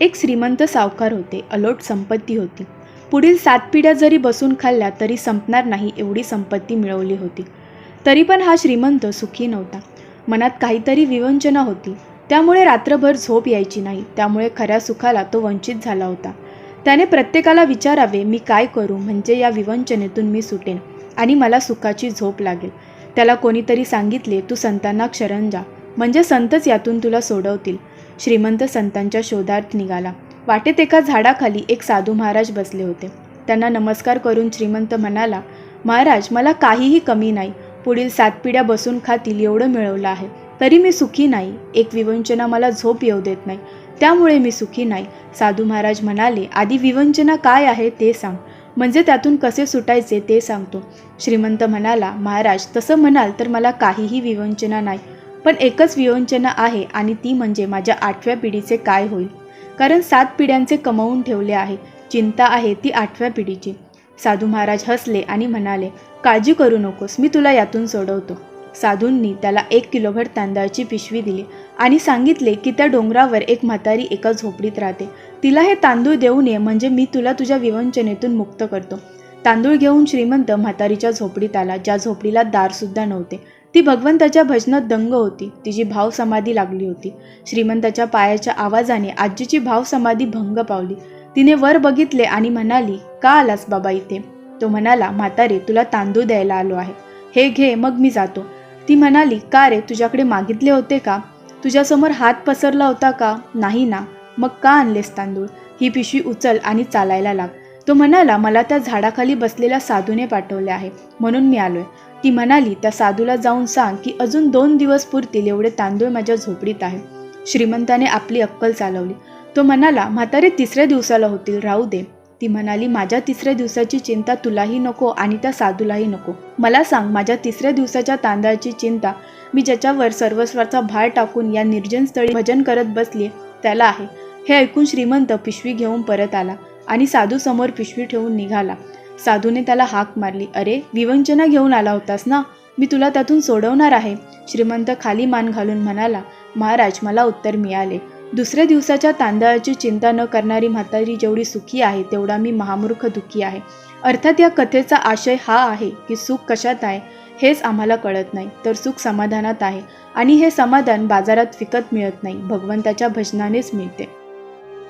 एक श्रीमंत सावकार होते अलोट संपत्ती होती. पुढील सात पिढ्या जरी बसून खाल्ल्या तरी संपणार नाही एवढी संपत्ती मिळवली होती. तरी पण हा श्रीमंत सुखी नव्हता. मनात काहीतरी विवंचना होती. त्यामुळे रात्रभर झोप यायची नाही. त्यामुळे खऱ्या सुखाला तो वंचित झाला होता. त्याने प्रत्येकाला विचारावे मी काय करू? म्हणजे या विवंचनेतून मी सुटेन आणि मला सुखाची झोप लागेल. त्याला कोणीतरी सांगितले तू संतांना क्षरण जा. म्हणजे संतच यातून तुला सोडवतील. श्रीमंत संतांच्या शोधार्थ निघाला. वाटेत एका झाडाखाली एक साधू महाराज बसले होते. त्यांना नमस्कार करून श्रीमंत म्हणाला महाराज मला काहीही कमी नाही. पुढील सात पिढ्या बसून खातील एवढं मिळवलं आहे. तरी मी सुखी नाही. एक विवंचना मला झोप येऊ देत नाही. त्यामुळे मी सुखी नाही. साधू महाराज म्हणाले आधी विवंचना काय आहे ते सांग. म्हणजे त्यातून कसे सुटायचे ते सांगतो. श्रीमंत म्हणाला महाराज तसं म्हणाल तर मला काहीही विवंचना नाही. पण एकच विवंचना आहे आणि ती म्हणजे माझ्या आठव्या पिढीचे काय होईल? कारण सात पिढ्यांचे कमवून ठेवले आहे. चिंता आहे ती आठव्या पिढीची. साधू महाराज हसले आणि म्हणाले काळजी करू नकोस मी तुला यातून सोडवतो. साधूंनी त्याला एक किलोभर तांदळाची पिशवी दिली आणि सांगितले की त्या डोंगरावर एक म्हातारी एका झोपडीत राहते. तिला हे तांदूळ देऊ नये म्हणजे मी तुला तुझ्या विवंचनेतून मुक्त करतो. तांदूळ घेऊन श्रीमंत म्हातारीच्या झोपडीत आला ज्या झोपडीला दारसुद्धा नव्हते. ती भगवंताच्या भजनात दंग होती. तिची भाव समाधी लागली होती. श्रीमंताच्या पायाच्या आवाजाने आजीची भाव समाधी भंग पावली. तिने वर बघितले आणि म्हणाली का आलास बाबा इथे? तो म्हणाला म्हातारे तुला तांदूळ द्यायला आलो आहे. हे घे मग मी जातो. ती म्हणाली का रे तुझ्याकडे मागितले होते का? तुझ्यासमोर हात पसरला होता का? नाही ना. मग का आणलेस तांदूळ? ही पिशवी उचल आणि चालायला लाग. तो म्हणाला मला त्या झाडाखाली बसलेल्या साधूने पाठवले आहे. म्हणून मी आलोय. ती म्हणाली त्या साधूला जाऊन सांग की अजून दोन दिवस पुरतील एवढे तांदूळ माझ्या झोपडीत आहे श्रीमंताने आपली अक्कल चालवली. तो म्हणाला म्हातारे तिसऱ्या दिवसाला होतील राहू दे. ती म्हणाली माझ्या तिसऱ्या दिवसाची चिंता तुलाही नको आणि त्या साधूलाही नको. मला सांग माझ्या तिसऱ्या दिवसाच्या तांदळाची चिंता मी ज्याच्यावर सर्वस्वाचा भार टाकून या निर्जन स्थळी भजन करत बसली त्याला आहे. हे ऐकून श्रीमंत पिशवी घेऊन परत आला आणि साधू समोर पिशवी ठेवून निघाला. साधूने त्याला हाक मारली. अरे विवंचना घेऊन आला होतास ना? मी तुला त्यातून सोडवणार आहे. श्रीमंत खाली मान घालून म्हणाला महाराज मला उत्तर मिळाले. दुसऱ्या दिवसाच्या तांदळाची चिंता न करणारी म्हातारी जेवढी सुखी आहे तेवढा मी महामूर्ख दुःखी आहे. अर्थात या कथेचा आशय हा आहे की सुख कशात आहे हेच आम्हाला कळत नाही. तर सुख समाधानात आहे आणि हे समाधान बाजारात विकत मिळत नाही. भगवंताच्या भजनानेच मिळते.